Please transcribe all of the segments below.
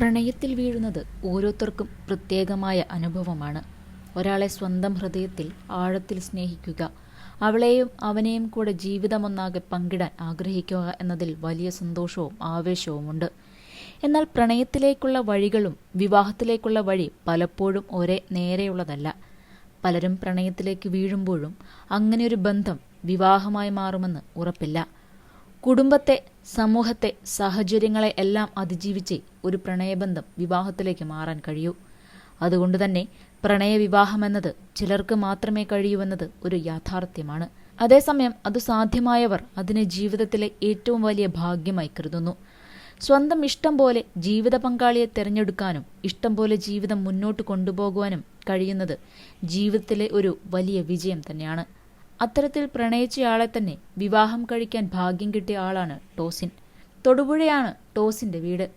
പ്രണയത്തിൽ വീഴുന്നത് ഓരോരുത്തർക്കും പ്രത്യേകമായ അനുഭവമാണ്. ഒരാളെ സ്വന്തം ഹൃദയത്തിൽ ആഴത്തിൽ സ്നേഹിക്കുക അവളെയും അവനെയും കൂടെ ജീവിതമൊന്നാകെ പങ്കിടാൻ ആഗ്രഹിക്കുക എന്നതിൽ വലിയ സന്തോഷവും ആവേശവുമുണ്ട്. എന്നാൽ പ്രണയത്തിലേക്കുള്ള വഴികളും വിവാഹത്തിലേക്കുള്ള വഴി പലപ്പോഴും ഒരേ നേരെയുള്ളതല്ല. പലരും പ്രണയത്തിലേക്ക് വീഴുമ്പോഴും അങ്ങനെയൊരു ബന്ധം വിവാഹമായി മാറുമെന്ന് ഉറപ്പില്ല. കുടുംബത്തെ സമൂഹത്തെ സാഹചര്യങ്ങളെ എല്ലാം അതിജീവിച്ച് ഒരു പ്രണയബന്ധം വിവാഹത്തിലേക്ക് മാറാൻ കഴിയൂ. അതുകൊണ്ട് തന്നെ പ്രണയവിവാഹമെന്നത് ചിലർക്ക് മാത്രമേ കഴിയൂവെന്നത് ഒരു യാഥാർത്ഥ്യമാണ്. അതേസമയം അത് സാധ്യമായവർ അതിനെ ജീവിതത്തിലെ ഏറ്റവും വലിയ ഭാഗ്യമായി കരുതുന്നു. സ്വന്തം ഇഷ്ടം പോലെ ജീവിത പങ്കാളിയെ തിരഞ്ഞെടുക്കാനും ഇഷ്ടം പോലെ ജീവിതം മുന്നോട്ട് കൊണ്ടുപോകുവാനും കഴിയുന്നത് ജീവിതത്തിലെ ഒരു വലിയ വിജയം തന്നെയാണ്. അത്തരത്തിൽ പ്രണയിച്ചയാളെ തന്നെ വിവാഹം കഴിക്കാൻ ഭാഗ്യം കിട്ടിയ ആളാണ് ടോസിൻ. തൊടുപുഴയാണ് ടോസിന്റെ വീട്.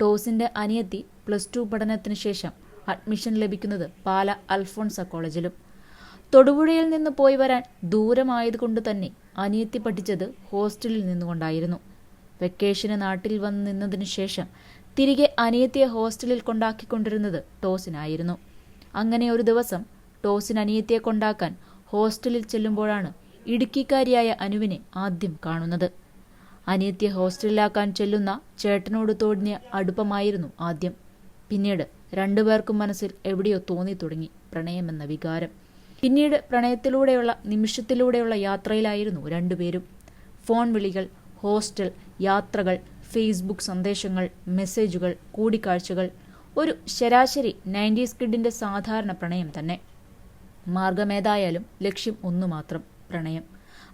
ടോസിന്റെ അനിയത്തി പ്ലസ് ടു പഠനത്തിന് ശേഷം അഡ്മിഷൻ ലഭിക്കുന്നത് പാല അൽഫോൺസ കോളേജിലും. തൊടുപുഴയിൽ നിന്ന് പോയി വരാൻ ദൂരമായതുകൊണ്ട് തന്നെ അനിയത്തി പഠിച്ചത് ഹോസ്റ്റലിൽ നിന്നുകൊണ്ടായിരുന്നു. വെക്കേഷന് നാട്ടിൽ വന്ന് നിന്നതിന് ശേഷം തിരികെ അനിയത്തിയെ ഹോസ്റ്റലിൽ കൊണ്ടാക്കിക്കൊണ്ടിരുന്നത് ടോസിനായിരുന്നു. അങ്ങനെ ഒരു ദിവസം ടോസിന് അനിയത്തിയെ കൊണ്ടാക്കാൻ ഹോസ്റ്റലിൽ ചെല്ലുമ്പോഴാണ് ഇടുക്കിക്കാരിയായ അനുവിനെ ആദ്യം കാണുന്നത്. അനിയത്തിയെ ഹോസ്റ്റലിലാക്കാൻ ചെല്ലുന്ന ചേട്ടനോട് തോന്നിയ അടുപ്പമായിരുന്നു ആദ്യം. പിന്നീട് രണ്ടുപേർക്കും മനസ്സിൽ എവിടെയോ തോന്നി തുടങ്ങി പ്രണയമെന്ന വികാരം. പിന്നീട് പ്രണയത്തിലൂടെയുള്ള നിമിഷത്തിലൂടെയുള്ള യാത്രയിലായിരുന്നു രണ്ടുപേരും. ഫോൺ വിളികൾ ഹോസ്റ്റൽ യാത്രകൾ ഫേസ്ബുക്ക് സന്ദേശങ്ങൾ മെസ്സേജുകൾ കൂടിക്കാഴ്ചകൾ. ഒരു ശരാശരി നയന്റീസ് കിഡിന്റെ സാധാരണ പ്രണയം തന്നെ. മാർഗമേതായാലും ലക്ഷ്യം ഒന്നു മാത്രം പ്രണയം.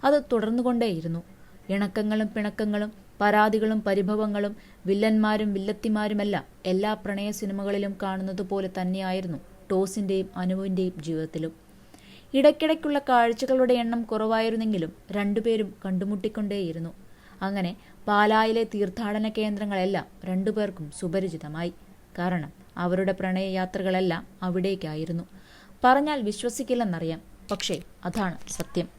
അത് തുടർന്നുകൊണ്ടേയിരുന്നു. ഇണക്കങ്ങളും പിണക്കങ്ങളും പരാതികളും പരിഭവങ്ങളും വില്ലന്മാരും വില്ലത്തിമാരുമെല്ലാം എല്ലാ പ്രണയ സിനിമകളിലും കാണുന്നത് പോലെ തന്നെയായിരുന്നു ടോസിന്റെയും അനുവിന്റെയും ജീവിതത്തിലും. ഇടയ്ക്കിടയ്ക്കുള്ള കാഴ്ചകളുടെ എണ്ണം കുറവായിരുന്നെങ്കിലും രണ്ടുപേരും കണ്ടുമുട്ടിക്കൊണ്ടേയിരുന്നു. അങ്ങനെ പാലായിലെ തീർത്ഥാടന കേന്ദ്രങ്ങളെല്ലാം രണ്ടുപേർക്കും സുപരിചിതമായി. കാരണം അവരുടെ പ്രണയയാത്രകളെല്ലാം അവിടേക്കായിരുന്നു. പറഞ്ഞാൽ വിശ്വസിക്കില്ലെന്നറിയാം. പക്ഷേ അതാണ് സത്യം.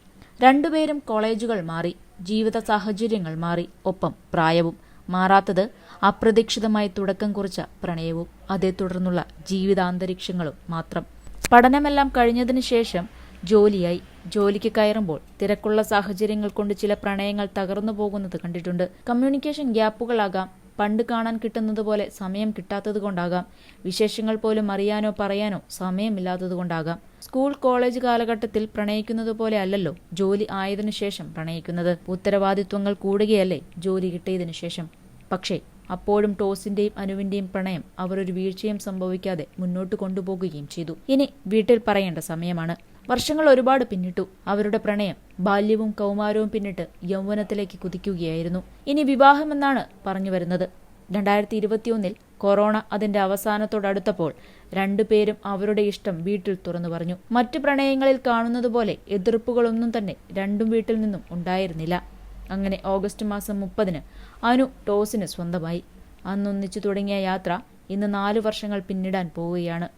രണ്ടുപേരും കോളേജുകൾ മാറി ജീവിത സാഹചര്യങ്ങൾ മാറി ഒപ്പം പ്രായവും. മാറാത്തത് അപ്രതീക്ഷിതമായി തുടക്കം കുറിച്ച പ്രണയവും അതേ തുടർന്നുള്ള ജീവിതാന്തരീക്ഷങ്ങളും മാത്രം. പഠനമെല്ലാം കഴിഞ്ഞതിന് ശേഷം ജോലിയായി. ജോലിക്ക് കയറുമ്പോൾ തിരക്കുള്ള സാഹചര്യങ്ങൾ കൊണ്ട് ചില പ്രണയങ്ങൾ തകർന്നു പോകുന്നത് കണ്ടിട്ടുണ്ട്. കമ്മ്യൂണിക്കേഷൻ ഗ്യാപ്പുകളാകാം പണ്ട് കാണാൻ കിട്ടുന്നത് പോലെ സമയം കിട്ടാത്തത് കൊണ്ടാകാം. വിശേഷങ്ങൾ പോലും അറിയാനോ പറയാനോ സമയമില്ലാത്തത് കൊണ്ടാകാം. സ്കൂൾ കോളേജ് കാലഘട്ടത്തിൽ പ്രണയിക്കുന്നത് പോലെ അല്ലല്ലോ ജോലി ആയതിനു ശേഷം പ്രണയിക്കുന്നത്. ഉത്തരവാദിത്വങ്ങൾ കൂടുകയല്ലേ ജോലി കിട്ടിയതിനു ശേഷം. പക്ഷേ അപ്പോഴും ടോസിന്റെയും അനുവിന്റെയും പ്രണയം അവർ ഒരു വീഴ്ചയും സംഭവിക്കാതെ മുന്നോട്ട് കൊണ്ടുപോകുകയും ചെയ്തു. ഇനി വീട്ടിൽ പറയേണ്ട സമയമാണ്. വർഷങ്ങൾ ഒരുപാട് പിന്നിട്ടു. അവരുടെ പ്രണയം ബാല്യവും കൗമാരവും പിന്നിട്ട് യൗവനത്തിലേക്ക് കുതിക്കുകയായിരുന്നു. ഇനി വിവാഹമെന്നാണ് പറഞ്ഞു വരുന്നത്. രണ്ടായിരത്തി ഇരുപത്തിയൊന്നിൽ കൊറോണ അതിന്റെ അവസാനത്തോടടുത്തപ്പോൾ രണ്ടുപേരും അവരുടെ ഇഷ്ടം വീട്ടിൽ തുറന്നു പറഞ്ഞു. മറ്റു പ്രണയങ്ങളിൽ കാണുന്നത് പോലെ എതിർപ്പുകളൊന്നും തന്നെ രണ്ടും വീട്ടിൽ നിന്നും ഉണ്ടായിരുന്നില്ല. അങ്ങനെ ഓഗസ്റ്റ് മാസം മുപ്പതിന് അനു ടോസിന് സ്വന്തമായി. അന്നൊന്നിച്ചു തുടങ്ങിയ യാത്ര ഇന്ന് നാലു വർഷങ്ങൾ പിന്നിടാൻ പോവുകയാണ്.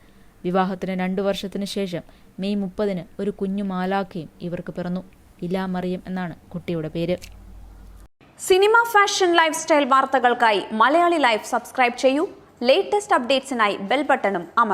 വിവാഹത്തിന് രണ്ടു വർഷത്തിന് ശേഷം മെയ് മുപ്പതിന് ഒരു കുഞ്ഞു മാലാഖയും ഇവർക്ക് പിറന്നു. ഇലാമറിയം എന്നാണ് കുട്ടിയുടെ പേര്. സിനിമ ഫാഷൻ ലൈഫ് സ്റ്റൈൽ വാർത്തകൾക്കായി മലയാളി ലൈഫ് സബ്സ്ക്രൈബ് ചെയ്യൂ. ലേറ്റസ്റ്റ് അപ്ഡേറ്റ്സിനായി ബെൽ ബട്ടണും അമർ